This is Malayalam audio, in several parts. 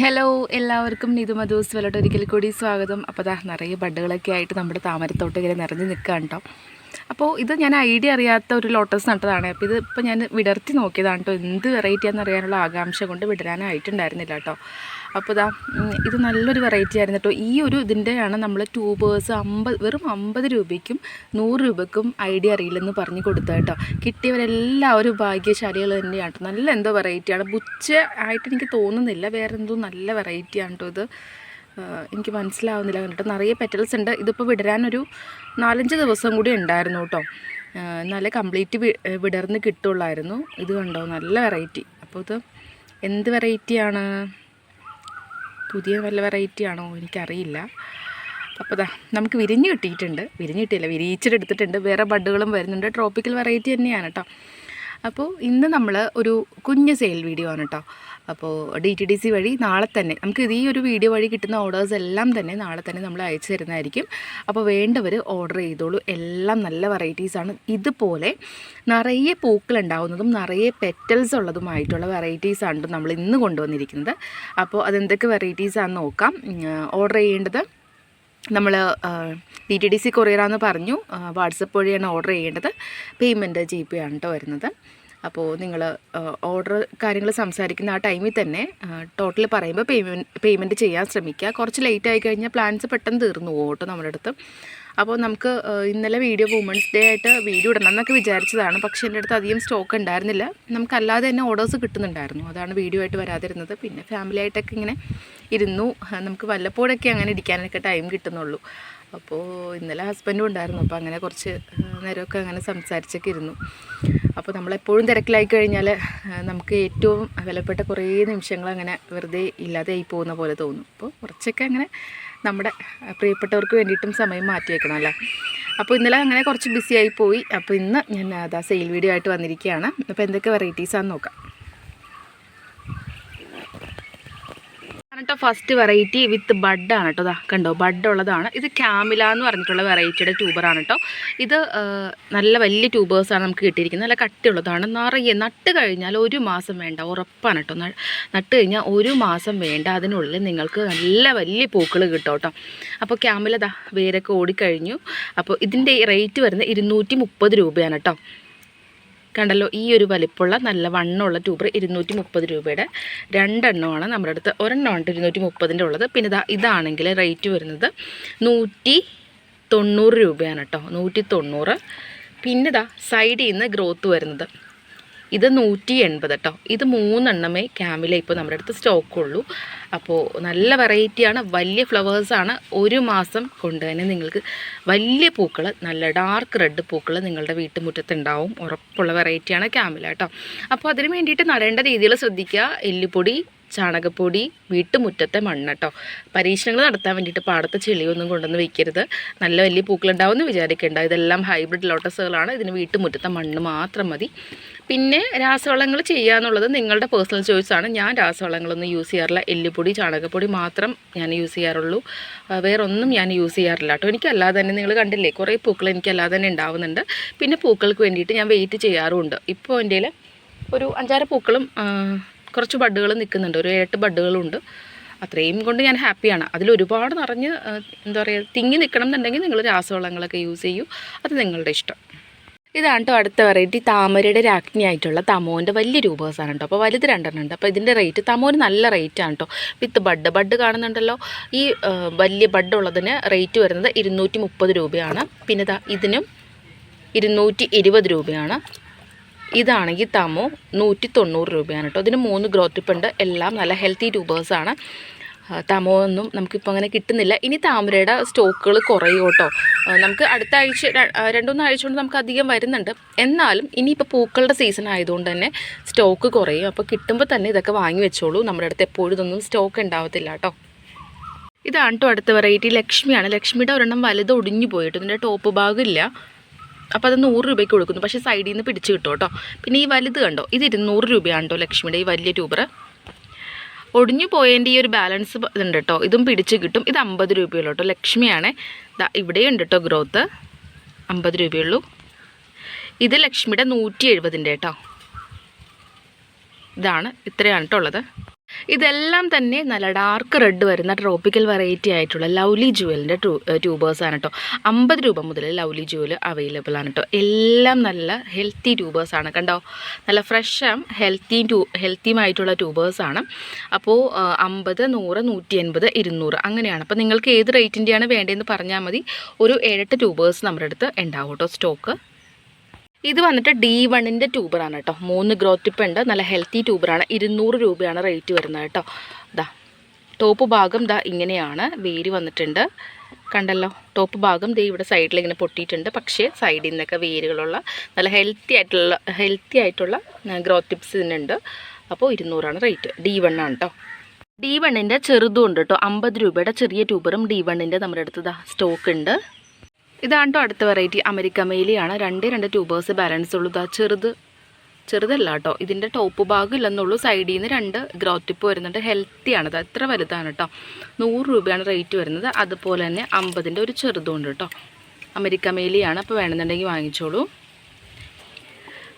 ഹലോ എല്ലാവർക്കും നിതു മധുസ് വെലോട്ട് ഒരിക്കൽ കൂടി സ്വാഗതം. അപ്പോൾ ദാ നിറയെ ബഡ്ഡുകളൊക്കെ ആയിട്ട് നമ്മുടെ താമരത്തോട്ട് ഇങ്ങനെ നിറഞ്ഞ് നിൽക്കുകയാണ് കേട്ടോ അപ്പോൾ ഇത് ഞാൻ ഐഡിയ അറിയാത്ത ഒരു ലോട്ടസ് നട്ടതാണ്. അപ്പോൾ ഇത് ഇപ്പോൾ ഞാൻ വിടർത്തി നോക്കിയതാണ് കേട്ടോ. എന്ത് വെറൈറ്റി ആണെന്ന് അറിയാനുള്ള ആകാംക്ഷ കൊണ്ട് വിടരാനായിട്ടുണ്ടായിരുന്നില്ല കേട്ടോ. അപ്പോൾ ഇതാ ഇത് നല്ലൊരു വെറൈറ്റി ആയിരുന്നു കേട്ടോ ഈ ഒരു ഇതിന്റെയാണ് നമ്മൾ ട്യൂബേഴ്സ് അമ്പത് വെറും അമ്പത് രൂപയ്ക്കും നൂറ് രൂപയ്ക്കും ഐഡിയ അറിയില്ലെന്ന് പറഞ്ഞു കൊടുത്തത് കേട്ടോ കിട്ടിയവരെല്ലാവരും ഭാഗ്യശാലികൾ തന്നെയാണ് കേട്ടോ നല്ല എന്തോ വെറൈറ്റിയാണ് ബുച്ച ആയിട്ട് എനിക്ക് തോന്നുന്നില്ല. വേറെ എന്തോ നല്ല വെറൈറ്റിയാണ് കേട്ടോ ഇത്. എനിക്ക് മനസ്സിലാവുന്നില്ല. കണ്ടിട്ട് നിറയെ പെറ്റൽസ് ഉണ്ട്. ഇതിപ്പോൾ വിടരാനൊരു നാലഞ്ച് ദിവസം കൂടി ഉണ്ടായിരുന്നു കേട്ടോ നല്ല കംപ്ലീറ്റ് വിടർന്ന് കിട്ടുള്ളായിരുന്നു. ഇത് കണ്ടോ? നല്ല വെറൈറ്റി അപ്പോൾ ഇത് എന്ത് വെറൈറ്റിയാണ് പുതിയ വല്ല വെറൈറ്റി ആണോ എനിക്കറിയില്ല. അപ്പോൾ ദാ നമുക്ക് വിരിഞ്ഞ് കിട്ടിയിട്ടുണ്ട്. വിരിഞ്ഞ് കിട്ടിയില്ല വിരിയിച്ചിട്ടെടുത്തിട്ടുണ്ട് വേറെ ബഡുകളും വരുന്നുണ്ട്. ട്രോപ്പിക്കൽ വെറൈറ്റി തന്നെയാണ് കേട്ടോ. അപ്പോൾ ഇന്ന് നമ്മൾ ഒരു കുഞ്ഞ് സെയിൽ വീഡിയോ ആണ് കേട്ടോ. അപ്പോൾ ഡി ടി ഡി സി വഴി നാളെ തന്നെ. നമുക്ക് ഈ ഒരു വീഡിയോ വഴി കിട്ടുന്ന ഓർഡേഴ്സ് എല്ലാം തന്നെ നാളെ തന്നെ നമ്മൾ അയച്ചു തരുന്നതായിരിക്കും. അപ്പോൾ വേണ്ടവർ ഓർഡർ ചെയ്തോളൂ. എല്ലാം നല്ല വെറൈറ്റീസാണ് ഇതുപോലെ നിറയെ പൂക്കൾ ഉണ്ടാവുന്നതും നിറയെ പെറ്റൽസ് ഉള്ളതുമായിട്ടുള്ള വെറൈറ്റീസാണ് നമ്മൾ ഇന്ന് കൊണ്ടുവന്നിരിക്കുന്നത്. അപ്പോൾ അതെന്തൊക്കെ വെറൈറ്റീസാണെന്ന് നോക്കാം. ഓർഡർ ചെയ്യേണ്ടത് നമ്മൾ ഡി ടി ഡി സി കൊറിയറാന്ന് പറഞ്ഞു. വാട്സപ്പ് വഴിയാണ് ഓർഡർ ചെയ്യേണ്ടത്. പേയ്മെന്റ് ജി പേ ആണ് കേട്ടോ വരുന്നത്. അപ്പോൾ നിങ്ങൾ ഓർഡർ കാര്യങ്ങൾ സംസാരിക്കുന്ന ആ ടൈമിൽ തന്നെ ടോട്ടൽ പറയുമ്പോൾ പേയ്മെന്റ് പേയ്മെന്റ് ചെയ്യാൻ ശ്രമിക്കുക. കുറച്ച് ലേറ്റ് ആയി കഴിഞ്ഞാൽ പ്ലാൻസ് പെട്ടെന്ന് തീർന്നു പോകും കേട്ടോ നമ്മുടെ അടുത്ത്. അപ്പോൾ നമുക്ക് ഇന്നലെ വീഡിയോ വുമൻസ് ഡേ ആയിട്ട് വീഡിയോ ഇടണം എന്നൊക്കെ വിചാരിച്ചതാണ്. പക്ഷേ എന്റെ അടുത്ത് അധികം സ്റ്റോക്ക് ഉണ്ടായിരുന്നില്ല. നമുക്കല്ലാതെ തന്നെ ഓർഡേഴ്സ് കിട്ടുന്നുണ്ടായിരുന്നു. അതാണ് വീഡിയോ ആയിട്ട് വരാതിരുന്നത്. പിന്നെ ഫാമിലി ആയിട്ടൊക്കെ ഇങ്ങനെ ഇരുന്നു. നമുക്ക് വല്ലപ്പോഴൊക്കെ അങ്ങനെ ഇരിക്കാനൊക്കെ ടൈം കിട്ടുന്നുള്ളൂ. അപ്പോൾ ഇന്നലെ ഹസ്ബൻഡും ഉണ്ടായിരുന്നു. അപ്പോൾ അങ്ങനെ കുറച്ച് നേരമൊക്കെ അങ്ങനെ സംസാരിച്ചൊക്കെ ഇരുന്നു. അപ്പോൾ നമ്മളെപ്പോഴും തിരക്കിലായി കഴിഞ്ഞാൽ നമുക്ക് ഏറ്റവും വിലപ്പെട്ട കുറേ നിമിഷങ്ങൾ അങ്ങനെ വെറുതെ ഇല്ലാതെ ആയി പോകുന്ന പോലെ തോന്നും. അപ്പോൾ കുറച്ചൊക്കെ അങ്ങനെ നമ്മുടെ പ്രിയപ്പെട്ടവർക്ക് വേണ്ടിയിട്ടും സമയം മാറ്റി അല്ലേ? അപ്പോൾ ഇന്നലെ അങ്ങനെ കുറച്ച് ബിസി ആയി പോയി. അപ്പോൾ ഇന്ന് ഞാൻ അതാ സെയിൽ വീഡിയോ ആയിട്ട് വന്നിരിക്കുകയാണ്. അപ്പോൾ എന്തൊക്കെ വെറൈറ്റീസാണെന്ന് നോക്കാം. കേട്ടോ ഫസ്റ്റ് വെറൈറ്റി വിത്ത് ബഡ് ആണ് കേട്ടോ ഇതാ കണ്ടോ ബഡ് ഉള്ളതാണ്. ഇത് ക്യാമില എന്ന് പറഞ്ഞിട്ടുള്ള വെറൈറ്റിയുടെ ട്യൂബറാണ് കേട്ടോ. ഇത് നല്ല വലിയ ട്യൂബേഴ്സാണ് നമുക്ക് കിട്ടിയിരിക്കുന്നത്. നല്ല കട്ടിയുള്ളതാണ്. നിറയെ നട്ട് കഴിഞ്ഞാൽ ഒരു മാസം വേണ്ട ഉറപ്പാണ് കേട്ടോ. നട്ട് കഴിഞ്ഞാൽ ഒരു മാസം വേണ്ട. അതിനുള്ളിൽ നിങ്ങൾക്ക് നല്ല വലിയ പൂക്കൾ കിട്ടും കേട്ടോ. അപ്പോൾ ക്യാമില ദാ വേരൊക്കെ ഓടിക്കഴിഞ്ഞു. അപ്പോൾ ഇതിന്റെ റേറ്റ് വരുന്നത് ഇരുന്നൂറ്റി മുപ്പത് രൂപയാണ് കേട്ടോ. കണ്ടല്ലോ ഈ ഒരു വലിപ്പമുള്ള നല്ല വണ്ണമുള്ള ട്യൂബർ ഇരുന്നൂറ്റി മുപ്പത് രൂപയുടെ രണ്ടെണ്ണമാണ് നമ്മുടെ അടുത്ത്. ഒരെണ്ണമാണ് ഇരുന്നൂറ്റി മുപ്പതിന്റെ ഉള്ളത്. പിന്നെ ഇതാ ഇതാണെങ്കിൽ റേറ്റ് വരുന്നത് നൂറ്റി തൊണ്ണൂറ് രൂപയാണ് കേട്ടോ നൂറ്റി തൊണ്ണൂറ് പിന്നെ ഇതാ സൈഡിൽ നിന്ന് ഗ്രോത്ത് വരുന്നത് ഇത് നൂറ്റി എൺപത് കേട്ടോ ഇത് മൂന്നെണ്ണമേ ക്യാമില ഇപ്പോൾ നമ്മുടെ അടുത്ത് സ്റ്റോക്കുള്ളൂ. അപ്പോൾ നല്ല വെറൈറ്റിയാണ്. വലിയ ഫ്ലവേഴ്സാണ്. ഒരു മാസം കൊണ്ട് തന്നെ നിങ്ങൾക്ക് വലിയ പൂക്കൾ നല്ല ഡാർക്ക് റെഡ് പൂക്കൾ നിങ്ങളുടെ വീട്ടുമുറ്റത്ത് ഉണ്ടാവും ഉറപ്പുള്ള വെറൈറ്റിയാണ് ക്യാമില കേട്ടോ അപ്പോൾ അതിന് വേണ്ടിയിട്ട് നടേണ്ട രീതിയിൽ ശ്രദ്ധിക്കുക. എല്ലുപൊടി ചാണകപ്പൊടി വീട്ടുമുറ്റത്തെ മണ്ണ് കേട്ടോ പരീക്ഷണങ്ങൾ നടത്താൻ വേണ്ടിയിട്ട് പാടത്തെ ചെളിയൊന്നും കൊണ്ടുവന്ന് വയ്ക്കരുത് നല്ല വലിയ പൂക്കളുണ്ടാവുമെന്ന് വിചാരിക്കേണ്ട. ഇതെല്ലാം ഹൈബ്രിഡ് ലോട്ടസുകളാണ് ഇതിന് വീട്ടുമുറ്റത്തെ മണ്ണ് മാത്രം മതി. പിന്നെ രാസവളങ്ങൾ ചെയ്യുക എന്നുള്ളത് നിങ്ങളുടെ പേഴ്സണൽ ചോയ്സാണ് ഞാൻ രാസവളങ്ങളൊന്നും യൂസ് ചെയ്യാറില്ല. എല്ലുപൊടി ചാണകപ്പൊടി മാത്രം ഞാൻ യൂസ് ചെയ്യാറുള്ളൂ. വേറൊന്നും ഞാൻ യൂസ് ചെയ്യാറില്ല കേട്ടോ എനിക്കല്ലാതെ തന്നെ നിങ്ങൾ കണ്ടില്ലേ കുറേ പൂക്കൾ എനിക്കല്ലാതെ തന്നെ ഉണ്ടാവുന്നുണ്ട്. പിന്നെ പൂക്കൾക്ക് വേണ്ടിയിട്ട് ഞാൻ വെയിറ്റ് ചെയ്യാറുമുണ്ട്. ഇപ്പോൾ എന്റെ ഒരു അഞ്ചാറ് പൂക്കളും കുറച്ച് ബഡ്ഡുകൾ നിൽക്കുന്നുണ്ട്. ഒരു ഏട്ട് ബഡ്ഡുകളുണ്ട് അത്രയും കൊണ്ട് ഞാൻ ഹാപ്പിയാണ് അതിലൊരുപാട് നിറഞ്ഞ് എന്താ പറയുക തിങ്ങി നിൽക്കണം എന്നുണ്ടെങ്കിൽ നിങ്ങൾ രാസവളങ്ങളൊക്കെ യൂസ് ചെയ്യൂ. അത് നിങ്ങളുടെ ഇഷ്ടം. ഇതാണ് കേട്ടോ അടുത്ത വെറൈറ്റി താമരയുടെ രാജ്ഞി ആയിട്ടുള്ള തമോന്റെ വലിയ രൂപസാണ് കേട്ടോ അപ്പോൾ വലുത് രണ്ടെണ്ണം ഉണ്ട്. അപ്പോൾ ഇതിന്റെ റേറ്റ് തമോന് നല്ല റേറ്റാണ് കേട്ടോ വിത്ത് ബഡ്. ബഡ് കാണുന്നുണ്ടല്ലോ. ഈ വലിയ ബഡ് ഉള്ളതിന് റേറ്റ് വരുന്നത് ഇരുന്നൂറ്റി മുപ്പത് രൂപയാണ്. പിന്നെ ഇതിനും ഇരുന്നൂറ്റി ഇരുപത് രൂപയാണ് ഇതാണെങ്കിൽ തമോ നൂറ്റി തൊണ്ണൂറ് രൂപയാണ് കേട്ടോ ഇതിന് മൂന്ന് ഗ്രോത്തിപ്പുണ്ട് എല്ലാം നല്ല ഹെൽത്തി ട്യൂബേഴ്സാണ് തമോ ഒന്നും നമുക്കിപ്പോൾ അങ്ങനെ കിട്ടുന്നില്ല. ഇനി താമരയുടെ സ്റ്റോക്കുകൾ കുറയും കേട്ടോ. നമുക്ക് അടുത്ത ആഴ്ച രണ്ടുമൂന്ന് ആഴ്ച കൊണ്ട് നമുക്ക് അധികം വരുന്നുണ്ട്. എന്നാലും ഇനിയിപ്പോൾ പൂക്കളുടെ സീസൺ ആയതുകൊണ്ട് തന്നെ സ്റ്റോക്ക് കുറയും. അപ്പോൾ കിട്ടുമ്പോൾ തന്നെ ഇതൊക്കെ വാങ്ങി വെച്ചോളൂ. നമ്മുടെ അടുത്ത് എപ്പോഴും ഇതൊന്നും സ്റ്റോക്ക് ഉണ്ടാവത്തില്ല കേട്ടോ. ഇതാണ് കേട്ടോ അടുത്ത വെറൈറ്റി ലക്ഷ്മിയാണ്. ലക്ഷ്മിയുടെ ഒരെണ്ണം വലുത് ഒടിഞ്ഞു പോയിട്ട് ഇതിന്റെ ടോപ്പ് ഭാഗം ഇല്ല. അപ്പോൾ അത് നൂറ് രൂപയ്ക്ക് കൊടുക്കുന്നു. പക്ഷേ സൈഡിൽ നിന്ന് പിടിച്ച് കിട്ടും കേട്ടോ. പിന്നെ ഈ വലുത് കണ്ടോ? ഇത് ഇരുന്നൂറ് രൂപയാണ് കേട്ടോ ലക്ഷ്മിയുടെ ഈ വലിയ ട്യൂബർ ഒടിഞ്ഞു പോയതിന്റെ ഈ ഒരു ബാലൻസ് ഇതുണ്ട് കേട്ടോ ഇതും പിടിച്ച് കിട്ടും. ഇത് അമ്പത് രൂപയുള്ളൂ കേട്ടോ ലക്ഷ്മിയാണ്. ഇവിടെയുണ്ട് കേട്ടോ ഗ്രോത്ത് അമ്പത് രൂപയുള്ളൂ. ഇത് ലക്ഷ്മിയുടെ നൂറ്റി എഴുപതിന്റെ കേട്ടോ ഇതാണ് ഇത്രയാണ് കേട്ടോ ഉള്ളത്. ഇതെല്ലാം തന്നെ നല്ല ഡാർക്ക് റെഡ് വരുന്ന ട്രോപ്പിക്കൽ വെറൈറ്റി ആയിട്ടുള്ള ലൗലി ജുവലിന്റെ ട്യൂബേഴ്സാണ് കേട്ടോ അമ്പത് രൂപ മുതൽ ലൗലി ജുവൽ അവൈലബിൾ ആണ് കേട്ടോ എല്ലാം നല്ല ഹെൽത്തി ട്യൂബേഴ്സാണ് കണ്ടോ? നല്ല ഫ്രഷും ഹെൽത്തിയും ട്യൂ ഹെൽത്തിയുമായിട്ടുള്ള ട്യൂബേഴ്സാണ് അപ്പോൾ അമ്പത് നൂറ് നൂറ്റി എൺപത് ഇരുന്നൂറ് അങ്ങനെയാണ്. അപ്പോൾ നിങ്ങൾക്ക് ഏത് റേറ്റിന്റെയാണ് വേണ്ടതെന്ന് പറഞ്ഞാൽ മതി. ഒരു ഏഴെട്ട് ട്യൂബേഴ്സ് നമ്മുടെ അടുത്ത് ഉണ്ടാവും കേട്ടോ സ്റ്റോക്ക് ഇത് വന്നിട്ട് ഡി വണ്ണിന്റെ ട്യൂബറാണ് കേട്ടോ. മൂന്ന് ഗ്രോത്ത് ടിപ്പ് ഉണ്ട്. നല്ല ഹെൽത്തി ട്യൂബറാണ് ഇരുന്നൂറ് രൂപയാണ് റേറ്റ് വരുന്നത് കേട്ടോ. ഇതാ ടോപ്പ് ഭാഗം ദാ ഇങ്ങനെയാണ് വേര് വന്നിട്ടുണ്ട്. കണ്ടല്ലോ ടോപ്പ് ഭാഗം ദേ ഇവിടെ സൈഡിൽ ഇങ്ങനെ പൊട്ടിയിട്ടുണ്ട്. പക്ഷേ സൈഡിൽ നിന്നൊക്കെ വേരുകളുള്ള നല്ല ഹെൽത്തി ആയിട്ടുള്ള ഹെൽത്തി ആയിട്ടുള്ള ഗ്രോത്ത് ടിപ്സ് ഇതിനുണ്ട്. അപ്പോൾ ഇരുന്നൂറാണ് റേറ്റ് ഡി ആണ് കേട്ടോ ഡി വണ്ണിന്റെ ചെറുതും ഉണ്ട് കേട്ടോ അമ്പത് രൂപയുടെ ചെറിയ ട്യൂബറും ഡി വണ്ണിന്റെ നമ്മുടെ അടുത്ത് സ്റ്റോക്ക് ഉണ്ട്. ഇതാണ് അടുത്ത വെറൈറ്റി അമേരിക്ക മെയിലിയാണ് രണ്ട് രണ്ട് ട്യൂബേഴ്സ് ബാലൻസ് ഉള്ളൂ. ഇതാ ചെറുത്. ചെറുതല്ല കേട്ടോ. ഇതിന്റെ ടോപ്പ് ഭാഗം ഇല്ലെന്നുള്ളൂ. സൈഡിൽ നിന്ന് രണ്ട് ഗ്രോ ടിപ്പ് വരുന്നുണ്ട്. ഹെൽത്തിയാണ് ഇത് എത്ര വലുതാണ് കേട്ടോ. നൂറ് രൂപയാണ് റേറ്റ് വരുന്നത്. അതുപോലെ തന്നെ അമ്പതിന്റെ ഒരു ചെറുതുണ്ട് കേട്ടോ. അമേരിക്ക മേലിയാണ്. അപ്പോൾ വേണമെന്നുണ്ടെങ്കിൽ വാങ്ങിച്ചോളൂ.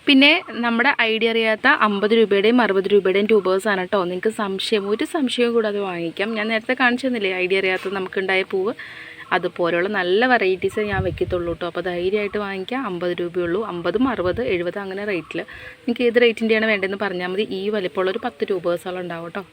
പിന്നെ നമ്മുടെ ഐഡിയ അറിയാത്ത അമ്പത് രൂപയുടെയും അറുപത് രൂപയുടെയും ട്യൂബേഴ്സാണ് കേട്ടോ. നിങ്ങൾക്ക് സംശയം ഒരു സംശയവും കൂടാതെ വാങ്ങിക്കാം. ഞാൻ നേരത്തെ കാണിച്ചു തന്നില്ലേ? ഐഡിയ അറിയാത്ത നമുക്കുണ്ടായ പൂവ്. അതുപോലെയുള്ള നല്ല വെറൈറ്റീസ് ഞാൻ വെക്കത്തുള്ളൂ കേട്ടോ. അപ്പോൾ ധൈര്യമായിട്ട് വാങ്ങിക്കാം. അമ്പത് രൂപയുള്ളൂ. അമ്പതും അറുപത് എഴുപത് അങ്ങനെ റേറ്റിൽ നിങ്ങൾക്ക് ഏത് റേറ്റിന്റെയാണ് വേണ്ടതെന്ന് പറഞ്ഞാൽ മതി. ഈ വലിപ്പമുള്ള ഒരു പത്ത് രൂപ ഉണ്ടാവും കേട്ടോ.